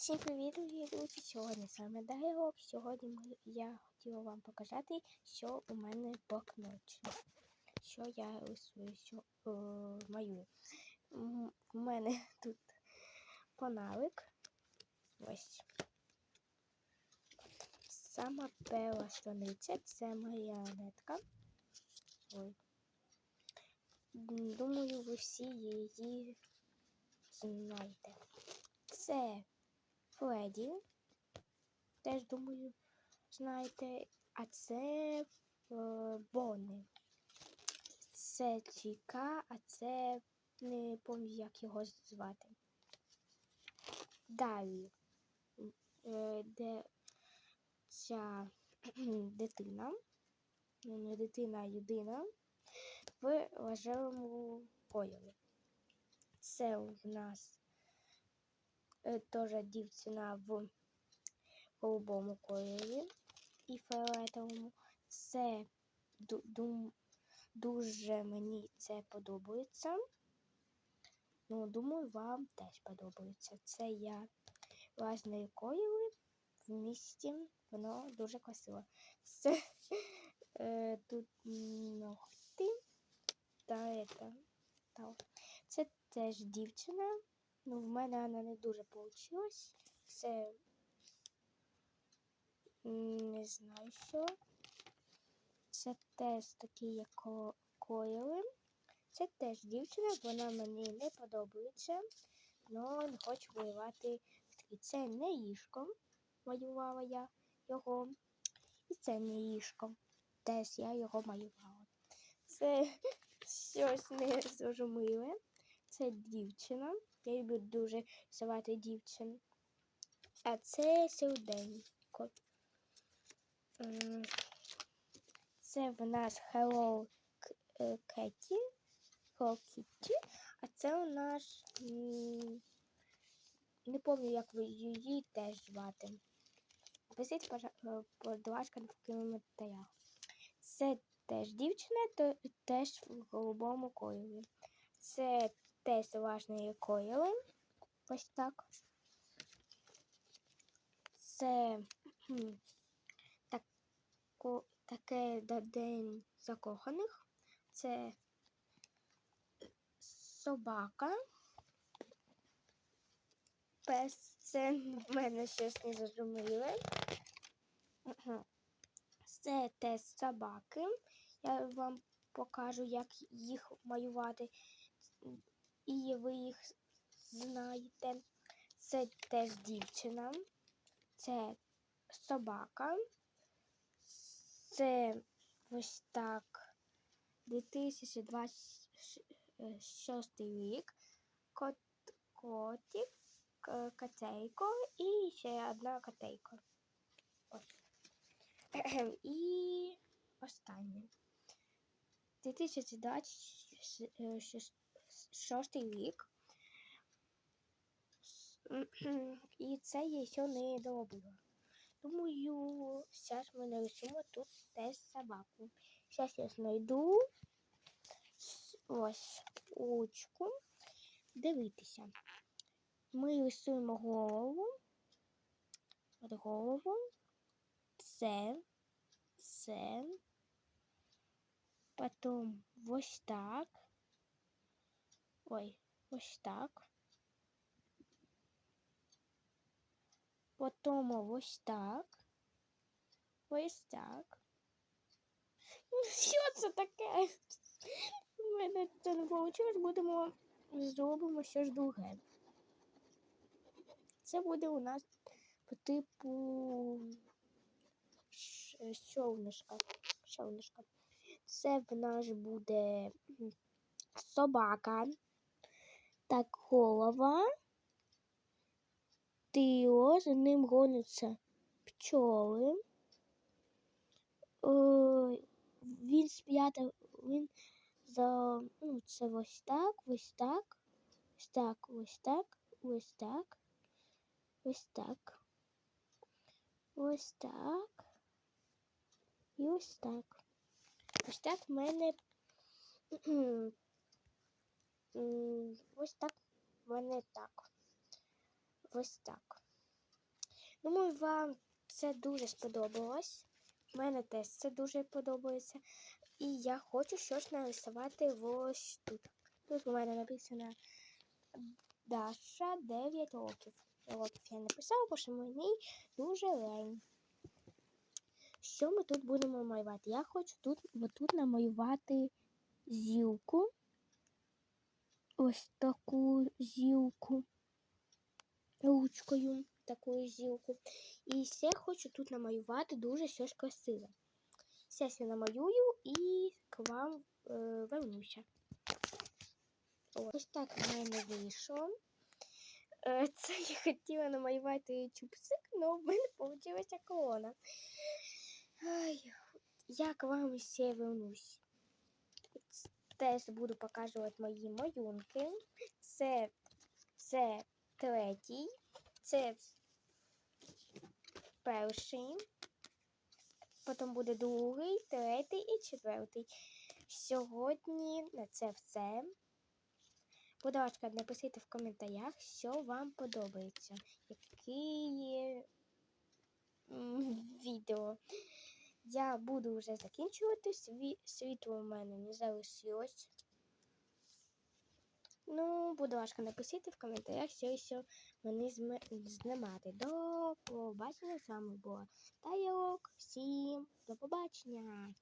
Всім привіт, мої друзі! Сьогодні саме Дайрок. Сьогодні ми, я хотіла вам показати, що у мене блокноті. Що я рисую, що е, малюю. М, У мене тут фонарик. Ось. Сама перша страниця це моя нетка. Ой. Думаю, ви всі її знаєте. Це Фредді. Теж думаю, знаєте, а це е, Бонни. Це Чіка, а це не пам'ятаю, як його звати. Далі, е, де ця дитина, ну не дитина, а людина в рожевому кольорі. Це у нас теж дівчина в голубому кольорі і фіолетовому. Це дуже мені це подобається. Ну, думаю, вам теж подобається. Це я різні кольори в місті. Воно дуже красиво. Це е, тут ногти та это, та. Це теж дівчина. Ну, в мене вона не дуже вийшла. Це не знаю що. Це теж такі як ко- кольори. Це теж дівчина, вона мені не подобається, але не хочу малювати в такі. Це не їжко, малювала я його. І це не їжко. Теж я його малювала. Це щось не дуже. Це дівчина. Я люблю дуже рисувати дівчин. А це серденько. М, Це в нас Hello е, Kitty. Hello Kitty. А це у нас не пам'ятаю, як ви її теж звати. Пишіть, пожа- е, будь ласка, в коментарях. Це теж дівчина, то теж в голубому кольорі. Це теж власне кольори. Ось так. Це тако, таке день закоханих. Це собака. Пес це в мене щось не зрозуміле. Це теж собаки. Я вам покажу, як їх малювати. І ви їх знаєте. Це теж дівчина. Це собака. Це ось так. 2026 рік. Кот, котик, котейко і ще одна котейка. І останнє. 2026 рік. І це я ще не доробила. Думаю, зараз ми нарисуємо тут теж собаку. Зараз я знайду ось ручку. Дивіться. Ми рисуємо голову. От голову. Це. Це. Потім ось так. Ой, ось так. Потім ось так. Ось так. Ну, Що це таке? У мене це не вийшло. Будемо зробимо щось друге. Це буде у нас по типу човнишка. Човнишка. Це в нас буде собака. Так, голова. Тіло, за ним гоняться пчоли. Е, Він сп'ятав, він за ну, це ось так, ось так, ось так, ось так, ось так, ось так, ось так. І ось так. Ось так в мене. Ось так в мене так. Ось так. Думаю, вам це дуже сподобалось. Мене теж це дуже подобається. І я хочу щось нарисувати ось тут. Тут у мене написано Даша 9 років. Років я написала, бо що мені дуже лень. Що ми тут будемо малювати? Я хочу тут, отут намалювати зілку. Ось таку зілку. Ручкою таку зілку. І ще хочу тут намалювати дуже щось красиве. Зараз я намалюю і к вам е, вернуся. Ось так в мене вийшло. Е, Це я хотіла намалювати чупсик, але в мене вийшла колона. Ай, я к вам ще вернусь. Теж буду показувати мої малюнки. Це, це третій, це перший, потім буде другий, третій і четвертий. Сьогодні на це все. Будь ласка, напишіть в коментарях, що вам подобається, які відео. Я буду вже закінчувати. Сві... Світло у мене не залишилось. Ну, будь ласка, напишіть в коментарях, що ще мені знімати. До побачення з вами була Тайок. Всім до побачення!